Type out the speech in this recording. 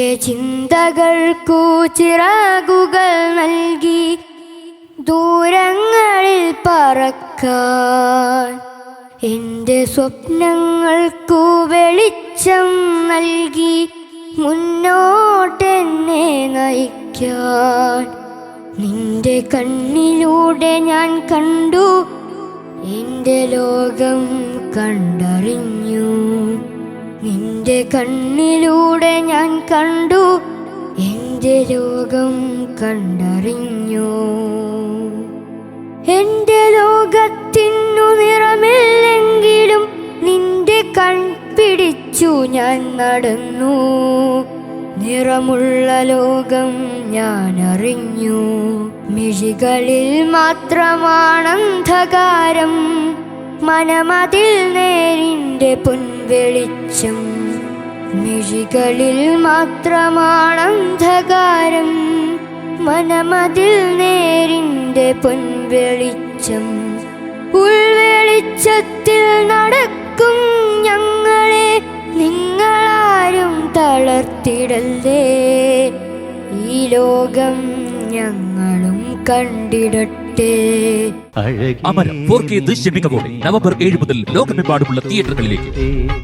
എന്റെ ചിന്തകൾക്കു ചിറകുകൾ നൽകി ദൂരങ്ങളിൽ പറക്കാൻ. എന്റെ സ്വപ്നങ്ങൾക്കു വെളിച്ചം നൽകി മുന്നോട്ടെന്നെ നയിക്കാൻ. നിന്റെ കണ്ണിലൂടെ ഞാൻ കണ്ടു എന്റെ ലോകം കണ്ടറിഞ്ഞു. നിന്റെ കണ്ണിലൂടെ ഞാൻ കണ്ടു എന്റെ ലോകം കണ്ടറിഞ്ഞു. എന്റെ ലോകത്തിനു നിറമില്ലെങ്കിലും നിന്റെ കൺ പിടിച്ചു ഞാൻ നടന്നു. നിറമുള്ള ലോകം ഞാൻ അറിഞ്ഞു. മിഴികളിൽ മാത്രമാണ് അന്ധകാരം. മനമതിൽ നേരിന്റെ പൊൻവെളിച്ചം മിഴികളിൽ മാത്രമാണ് അന്ധകാരം മനമതിൽ നേരിന്റെ പൊൻവെളിച്ചം. ഉൾവെളിച്ചത്തിൽ നടക്കും ഞങ്ങളെ. നിങ്ങളാരും തളർത്തിടല്ലേ. ഈ ലോകം ഞങ്ങളും കണ്ടിടട്ടെ. അമരം ഫോർ കെ ദൃശ്യമികവോടെ നവംബർ ഏഴ് മുതൽ ലോകമെമ്പാടുമുള്ള തിയേറ്ററുകളിലേക്ക്.